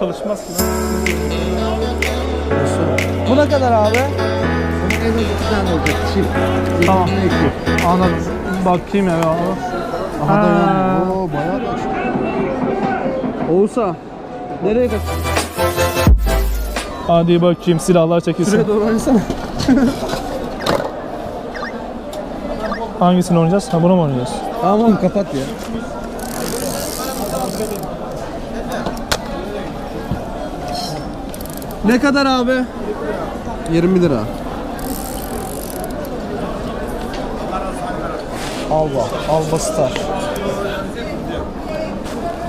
Çalışmaz ki. Bu ne kadar abi? En az iki tane olacak. Çift. Tamam. İki. Anladım. Bakayım ya. Aha da Ha. yanıyor. Oo bayağı da açık. Oğuz'a. Nereye kaç? Hadi bakayım silahlar çekilsin. Şuraya doğru oynasana. Hangisini oynayacağız? Ha bunu mu oynayacağız? Tamam kapat ya. Ne kadar abi? 20 lira. Alba, Alba Star.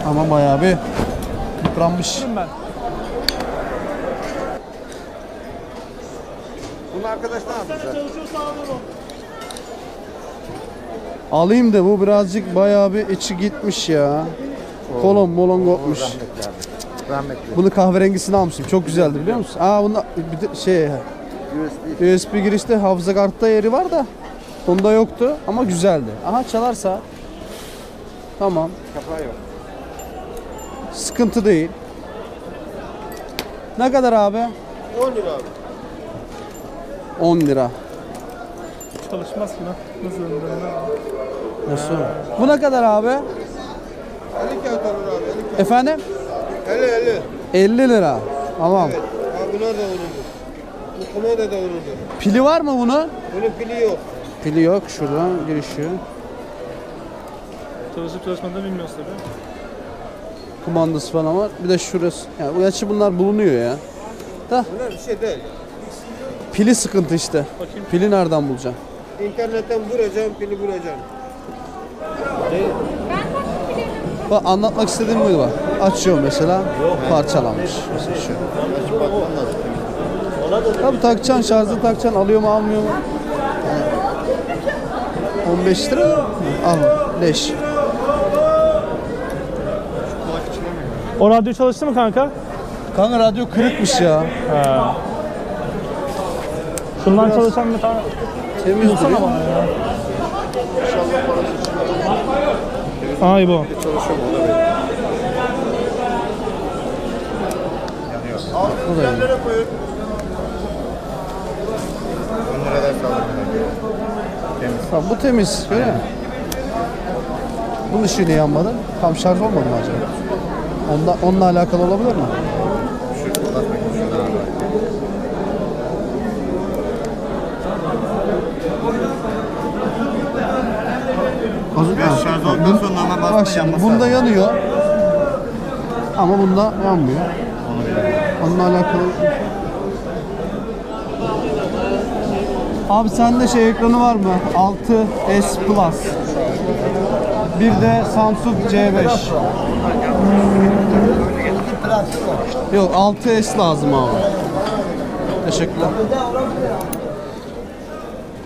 Ama bayağı bir yıpranmış. Bunu arkadaş ne yapacak? Alayım da bu birazcık bayağı bir içi gitmiş ya. Kolon molon kopmuş. Rahmetli. Bunu kahverengisini almıştım. Çok güzeldi biliyor musun? Aa bunda bir de şey USB. USB girişte hafıza kartta yeri var da bunda yoktu ama güzeldi. Aha çalarsa tamam Kapağı yok. sıkıntı değil. Ne kadar abi? 10 lira abi. 10 lira. Çalışmaz ki lan. Nasıl? Nasıl? Bu ne kadar abi? 50 kağıt alır abi. 50 Efendim? 50 50. 50 lira. Tamam. Evet. Abi bunlar da onundur. Bu kumanda da onundur. Pili var mı bunun? Bunun pili yok. Pili yok. Şuradan girişiyor. Çalışıp çalışmadığını bilmiyoruz tabii. Kumandası falan var. Bir de şurası. Ya bu gerçi bunlar bulunuyor ya. Da Bunlar bir şey değil. pili sıkıntı işte. Bakayım. Pili nereden bulacaksın? İnternetten vuracağım, pili vuracağım. Bak anlatmak istediğim buydu bak. Açıyor mesela. Parçalanmış. Mesela şu. Tabii takacaksın şarjı takacaksın alıyor mu almıyor mu? Yani 15 lira? Al leş. O radyo çalıştı mı kanka? Kanka radyo kırıkmış ya. He. Şundan çalışan bir tane Temiz duruyor. bana ya. Ay bu. Bu da iyi. Tamam, bu temiz. Öyle mi? Bunun ışığı niye yanmadı? Tam şarj olmadı mı acaba? Onunla, onunla alakalı olabilir mi? Biraz şarj sonra normal Bak şimdi yanması bunda lazım. yanıyor. Ama bunda yanmıyor. Onunla alakalı. Abi sende şey ekranı var mı? 6S Plus. Bir de Samsung C5. Yok 6S lazım abi. Teşekkürler.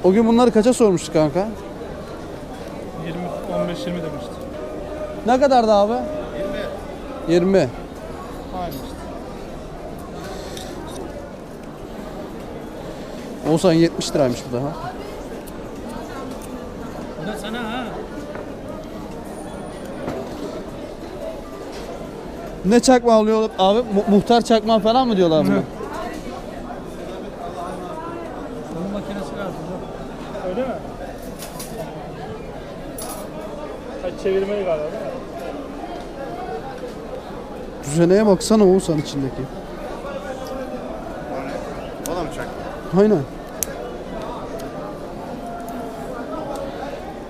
O gün bunları kaça sormuştuk kanka? 20 15 20 demişti. Ne kadardı abi? 20. 20. Aynı işte. Olsan 70 liraymış bu daha. Ne çakma alıyor abi? Mu- muhtar çakma falan mı diyorlar buna? Öyle mi? Ha, çevirmeli galiba değil mi? Düzeneye baksana Oğuzhan içindeki. O da mı çak? Aynen.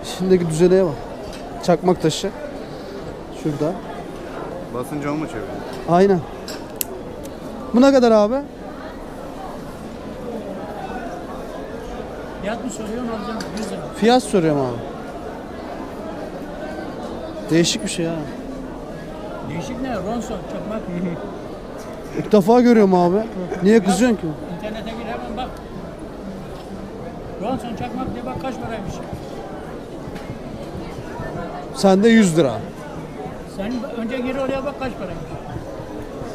İçindeki düzeneye bak. Çakmak taşı. Şurada. Basınca o mu çeviriyor? Aynen. Bu ne kadar abi? Fiyat mı soruyorsun alacağım 100 lira. Fiyat soruyorum abi. Değişik bir şey ha. Değişik ne? Ronson, çakmak. İlk defa görüyorum abi. Niye kızıyorsun ki? İnternete gir hemen bak. Ronson çakmak diye bak kaç paraymış. Sende 100 lira. Sen önce gir oraya bak kaç paraymış.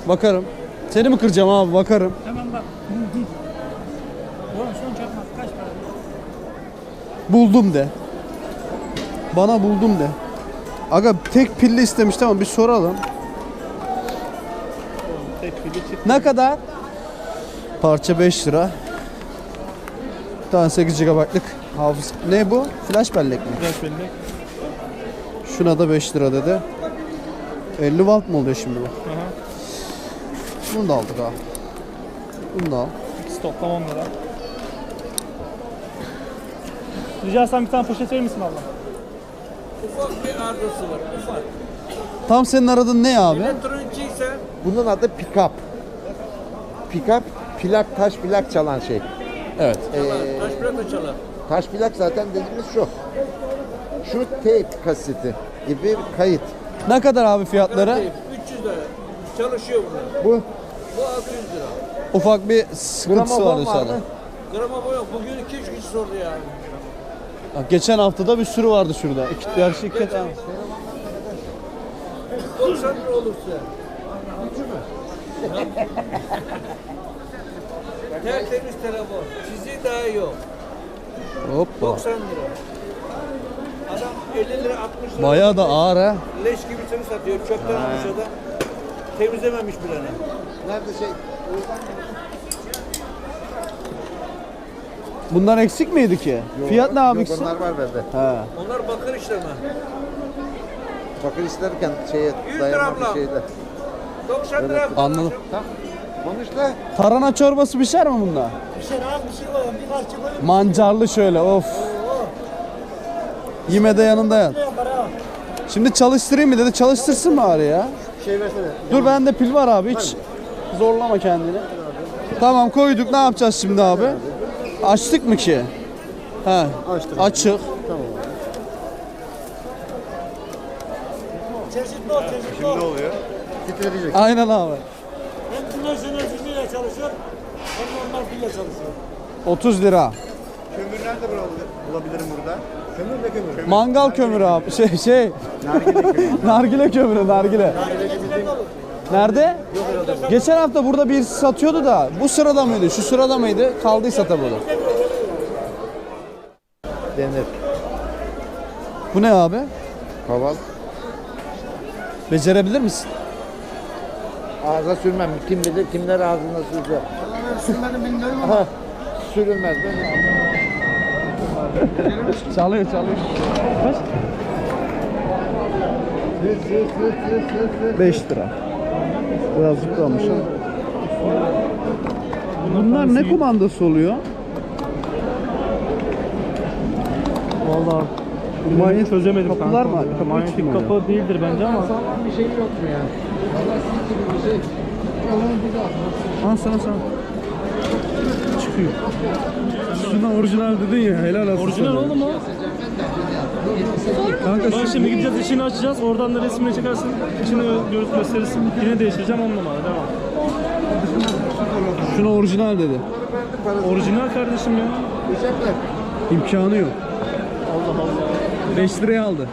Bakarım. Seni mi kıracağım abi? Bakarım. Hemen bak. Ronson çakmak kaç para? Buldum de. Bana buldum de. Aga tek pilli istemişti ama bir soralım. Tek çift. Ne kadar? Parça 5 lira. Bir tane 8 GB'lık hafız. Ne bu? Flash bellek mi? Flash bellek. Şuna da 5 lira dedi. 50 watt mı oluyor şimdi bu? Aha. Bunu da aldık abi. Bunu da al. İkisi toplam 10 lira. Rica etsem bir tane poşet verir misin abla? Ufak bir arızası var, ufak. Tam senin aradığın ne abi? Elektronikçiyse Bunun adı pick-up. Pick-up plak taş plak çalan şey. Evet. çalar, taş plaka çalar. Taş plak zaten dediğimiz şu. Şu tape kaseti gibi kayıt. Ne kadar abi fiyatları? Garantiyim, 300 lira. Çalışıyor bunlar. Bu Bu 600 lira. Ufak bir sıkıntısı gramofon vardı sana. Gramofon yok. Bugün 2-3 kişi sordu yani. Bak, Geçen hafta da bir sürü vardı şurada. İki, yarışı iki tane. 90 lira olur size. Tertemiz telefon. Çiziği daha yok. Hoppa. 90 lira. Adam 50 lira 60 lira. Bayağı da ağır ha. Leş gibisini satıyor. Çöpten almış adam. Temizlememiş bile. nerede şey? Bunlar eksik miydi ki? Fiyat ne abi Yok ikisi? onlar var bende. He. Onlar bakır işleme. Bakır isterken şeye 100 dayanma lira bir abla. şeyde. 90 lira. Anladım. Konuş da. Tarhana çorbası pişer mi bunda? Bir şey abi bir şey var. Bir parça koyun. Mancarlı şöyle of. Yeme de yanında yan. Yapar ha. Şimdi çalıştırayım mı dedi. Çalıştırsın bari ya. Şey versene. Dur bende pil var abi hiç zorlama kendini. Tamam koyduk ne yapacağız şimdi abi? Açtık mı ki? He. Açtım. Açık. Çeşitli ol, çeşitli Şimdi ol. ne oluyor? Titreyecek. Aynen abi. Hem güneş enerjisiyle çalışıyor, hem normal pille çalışıyor. 30 lira. Kömür nerede bulabilirim, bulabilirim burada? Kömür de kömür. Mangal kömürü abi. Şey şey. nargile kömürü, nargile. Nerede? Geçen hafta burada birisi satıyordu da bu sırada mıydı? Şu sırada mıydı? Kaldıysa tabii o. Denir. Bu ne abi? Kaval. Becerebilir misin? Ağza sürmem. Kim bilir kimler ağzına sürecek. Sürmedim bilmiyorum ama. Sürülmez. Ben Çalıyor çalıyor. Kaç? 5 lira. Biraz zıplamış ha. Bunlar ne kumandası oluyor? Vallahi Manyetik çözemedim kapılar kanka. mı? Kapı Manyetik kapı değildir bence ama. bir şey yok mu ya? Al sana sana. Çıkıyor. Şundan orijinal dedin ya helal olsun Orijinal oğlum o. Kanka Ben şu, şimdi gideceğiz içini açacağız. Oradan da resmini çekersin. İçini görüp gösterirsin. Yine değiştireceğim on numara. Devam. şuna orijinal dedi. Orijinal kardeşim ya. İmkanı yok. Allah Allah. 5 liraya aldı.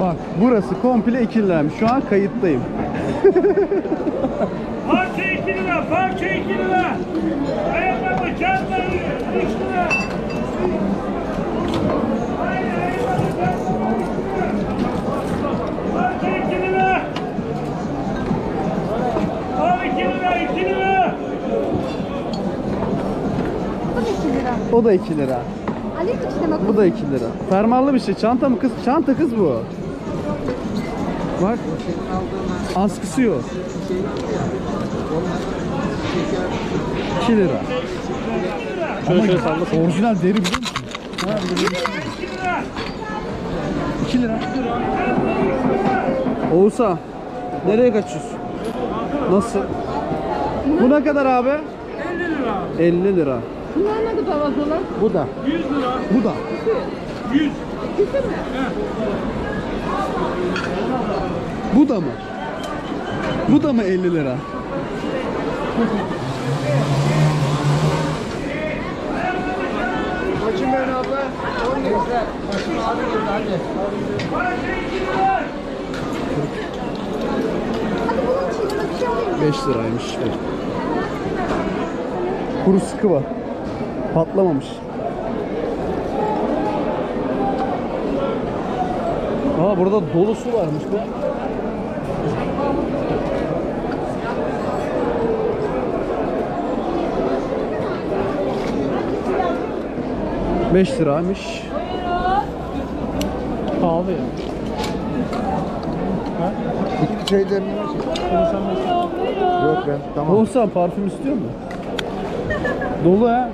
Bak burası komple 2 liraymış. Şu an kayıttayım. Parça 2 lira, parça 2 lira. Ayakkabı, çanta O da 2 lira. Alayım mı bak. Bu da 2 lira. Fermuarlı bir şey. Çanta mı kız? Çanta kız bu. Bak. Askısı yok. 2 lira. Şöyle şöyle sallasın. Orijinal deri biliyor musun? Ha, 2 lira. Oğuz'a nereye kaçıyorsun? Nasıl? Bu ne kadar abi? 50 lira. 50 lira. Bunlar ne kadar fazla? Bu da. 100 lira. Bu da. 100. Bu da mı? Bu da mı 50 lira? Kaçın ben abla? 10 lira. 5 liraymış. Kuru sıkı var. Patlamamış. Aa burada dolu su varmış be. Beş liraymış. Pahalı ya. Ha? Bitki şey çaylarını Yok ben tamam. Oğlum sen parfüm istiyor musun? Dolu ha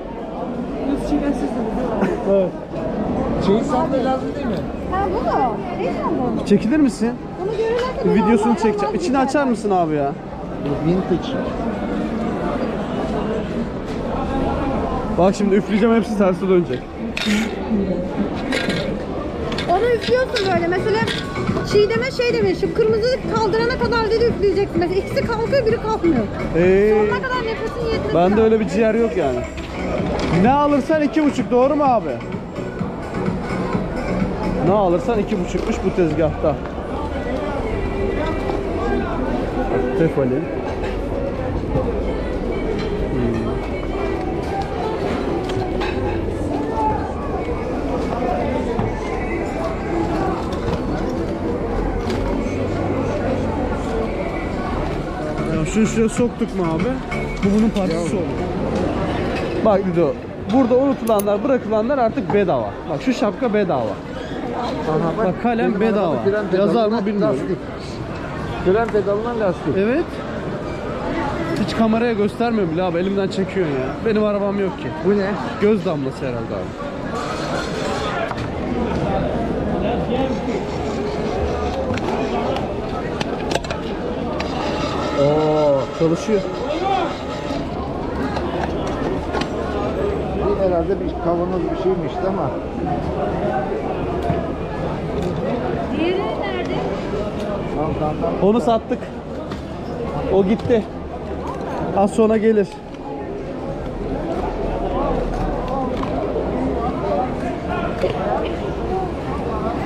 evet. Şey sandalye lazım değil mi? Ha bu mu? Ne sandın? Çekilir misin? Bunu görürlerken Videosunu çekeceğim. İçini açar mısın abi ya? Vintage. Bak şimdi üfleyeceğim hepsi terse dönecek. Onu üflüyorsun böyle. Mesela Çiğdem'e şey demiş. Şu kırmızı kaldırana kadar dedi üfleyeceksin. Mesela ikisi kalkıyor biri kalkmıyor. Ee, Sonuna kadar nefesin yetmesi bende lazım. öyle bir ciğer yok yani. Ne alırsan iki buçuk doğru mu abi? Ne alırsan iki buçukmuş bu tezgahta. Tefali. Şunu şuraya soktuk mu abi? Bu bunun parçası oldu. Bak Dido, burada unutulanlar, bırakılanlar artık bedava. Bak şu şapka bedava. Aha Bak kalem benim bedava. Yazar mı bilmiyorum. Lastik. Fren pedalına lastik. Evet. Hiç kameraya göstermiyor bile abi. Elimden çekiyorsun ya. Benim arabam yok ki. Bu ne? Göz damlası herhalde abi. Oo, çalışıyor. Herhalde bir kavanoz bir şeymiş ama. Diğeri nerede? Tamam tamam tamam. Onu sattık. O gitti. Az sonra gelir.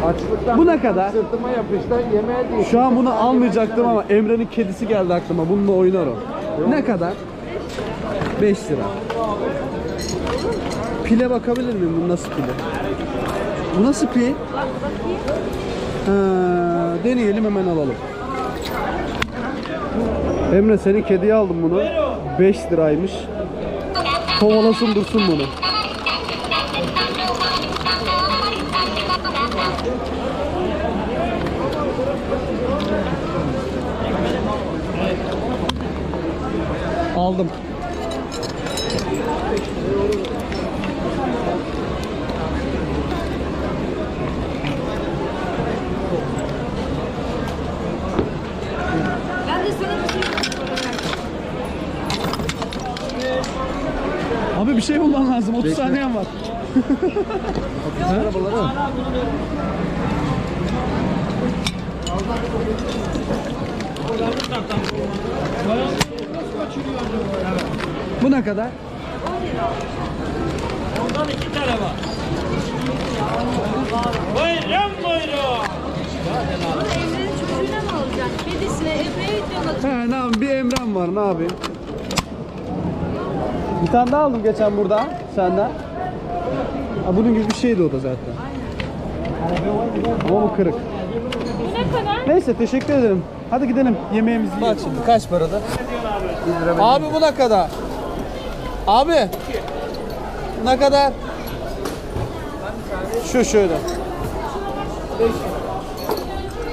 Açlıktan Bu ne kadar? sırtıma yapıştan yemeğe değil. Şu an bunu almayacaktım ama Emre'nin kedisi geldi aklıma. Bununla oynar o. Ne kadar? 5 lira. Pile bakabilir miyim? Bu nasıl pili? Bu nasıl pil? Ha, deneyelim hemen alalım. Emre senin kediye aldım bunu. 5 liraymış. Kovalasın dursun bunu. Aldım. Ben de sana bir şey Abi bir şey bulman lazım. 30 saniyen var. Arabaları. Bu ne kadar? Ondan iki tane var. Buyurun buyurun. Emre'nin çocuğuna mı alacaksın? Kedisine, Efe'ye gidiyorlar. He ne yapayım? Bir Emrem var ne yapayım? Bir tane daha aldım geçen burada senden. Ha, bunun gibi bir şeydi o da zaten. Ama bu kırık. Bu ne kadar? Neyse teşekkür ederim. Hadi gidelim yemeğimizi yiyelim. Bak şimdi kaç parada? Abi bu ne kadar? Abi. Ne kadar? Şu şöyle.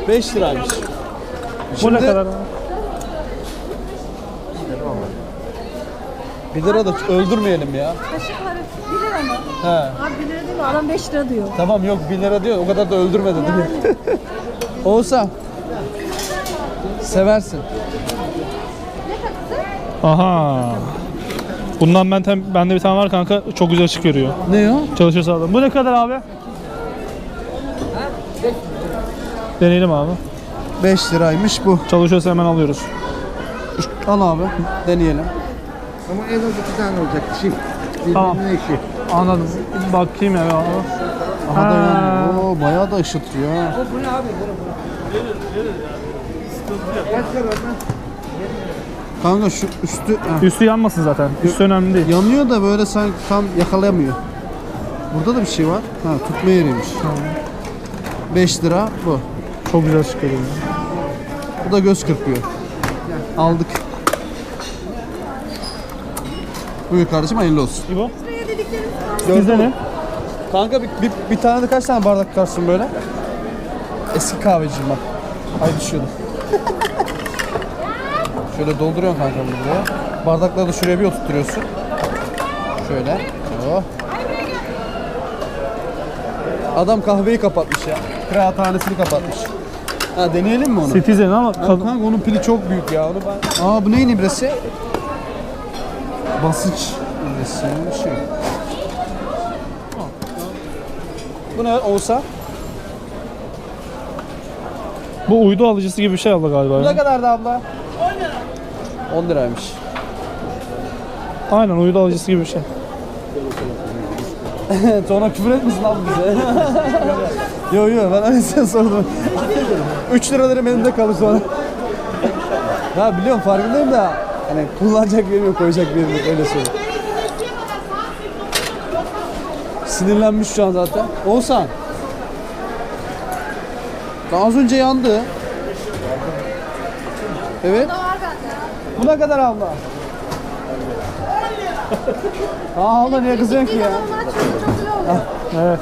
5 liraymış. Bu ne Şimdi- kadar? 1 lira da öldürmeyelim ya. Kaşık var. 1 lira mı? He. Abi 1 lira değil mi? Adam 5 lira diyor. Tamam yok 1 lira diyor o kadar da öldürme dedi. Olsa seversin. Aha. Bundan ben tem, bende bir tane var kanka çok güzel ışık veriyor. Ne o? Çalışırsa adam. Bu ne kadar abi? Deneyelim abi. 5 liraymış bu. Çalışıyorsa hemen alıyoruz. Al abi deneyelim. Ama en az iki tane olacak. Çift. Birbirinin Tamam. eşi. Anladım. Bakayım ya. Aha da Ha. yanıyor. Oo, bayağı da ışıtıyor ha. Kanka şu üstü ha, Üstü yanmasın zaten. Üstü önemli değil. yanıyor da böyle sanki tam yakalayamıyor. Burada da bir şey var. Ha tutma yeriymiş. 5 lira bu. Çok güzel veriyor. Bu da göz kırpıyor. Aldık. Buyur kardeşim hayırlı olsun. İbo. Sizde ne? Kanka bir, bir, bir tane de kaç tane bardak tutarsın böyle? Eski kahveciyim bak. Ay düşüyordum. Şöyle dolduruyorsun kanka bunu buraya. Bardakları da şuraya bir oturtuyorsun. Şöyle. Oh. Adam kahveyi kapatmış ya. Kıraathanesini kapatmış. Ha deneyelim mi onu? Citizen ama kadın. kanka onun pili çok büyük ya. Onu ben... Aa bu neyin ibresi? Basınç. Bir şey. Bu ne olsa? Bu uydu alıcısı gibi bir şey abla galiba. Bu ne kadardı abla? 10 lira. 10 liraymış. Aynen uydu alıcısı gibi bir şey. Sonra küfür etmesin abi bize. yo yo ben öylesine sordum. 3 lira derim elimde kalır sonra. ya biliyorum farkındayım da hani kullanacak yerim yok koyacak yerim yok öyle söyleyeyim. Sinirlenmiş şu an zaten. Oğuzhan. Daha az önce yandı. Evet. Bu ne kadar abla? Aa abla niye kızıyorsun ki ya? Evet.